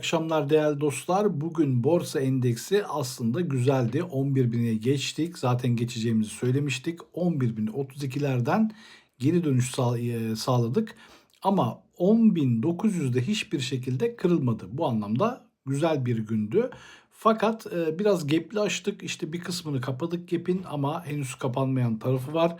akşamlar değerli dostlar. Bugün borsa endeksi aslında güzeldi. 11.000'e geçtik. Zaten geçeceğimizi söylemiştik. 11.032'lerden geri dönüş e, sağladık. Ama 10.900'de hiçbir şekilde kırılmadı. Bu anlamda güzel bir gündü. Fakat e, biraz gap'li açtık. İşte bir kısmını kapadık gap'in ama henüz kapanmayan tarafı var.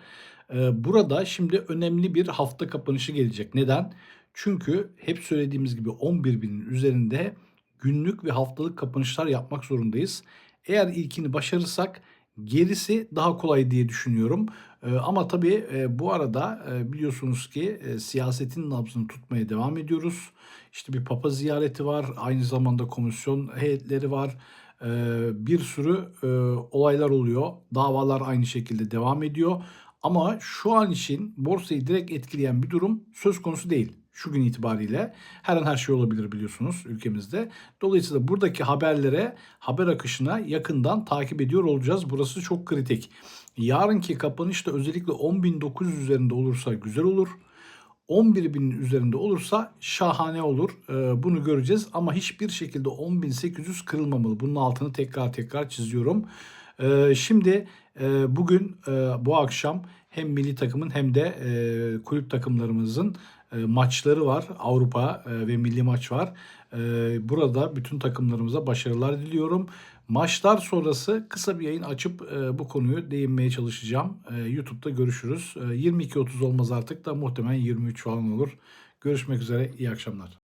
E, Burada şimdi önemli bir hafta kapanışı gelecek. Neden? Çünkü hep söylediğimiz gibi 11.000'in üzerinde günlük ve haftalık kapanışlar yapmak zorundayız. Eğer ilkini başarırsak gerisi daha kolay diye düşünüyorum. Ee, ama tabii e, bu arada e, biliyorsunuz ki e, siyasetin nabzını tutmaya devam ediyoruz. İşte bir papa ziyareti var, aynı zamanda komisyon heyetleri var. Ee, bir sürü e, olaylar oluyor. Davalar aynı şekilde devam ediyor. Ama şu an için borsayı direkt etkileyen bir durum söz konusu değil. Şu gün itibariyle her an her şey olabilir biliyorsunuz ülkemizde. Dolayısıyla buradaki haberlere, haber akışına yakından takip ediyor olacağız. Burası çok kritik. Yarınki kapanış da özellikle 10.900 üzerinde olursa güzel olur. 11.000'in üzerinde olursa şahane olur. Ee, bunu göreceğiz ama hiçbir şekilde 10.800 kırılmamalı. Bunun altını tekrar tekrar çiziyorum. Ee, şimdi e, bugün e, bu akşam hem milli takımın hem de e, kulüp takımlarımızın e, maçları var. Avrupa e, ve milli maç var. E, burada bütün takımlarımıza başarılar diliyorum. Maçlar sonrası kısa bir yayın açıp e, bu konuyu değinmeye çalışacağım. E, YouTube'da görüşürüz. E, 22.30 olmaz artık da muhtemelen 23 falan olur. Görüşmek üzere. İyi akşamlar.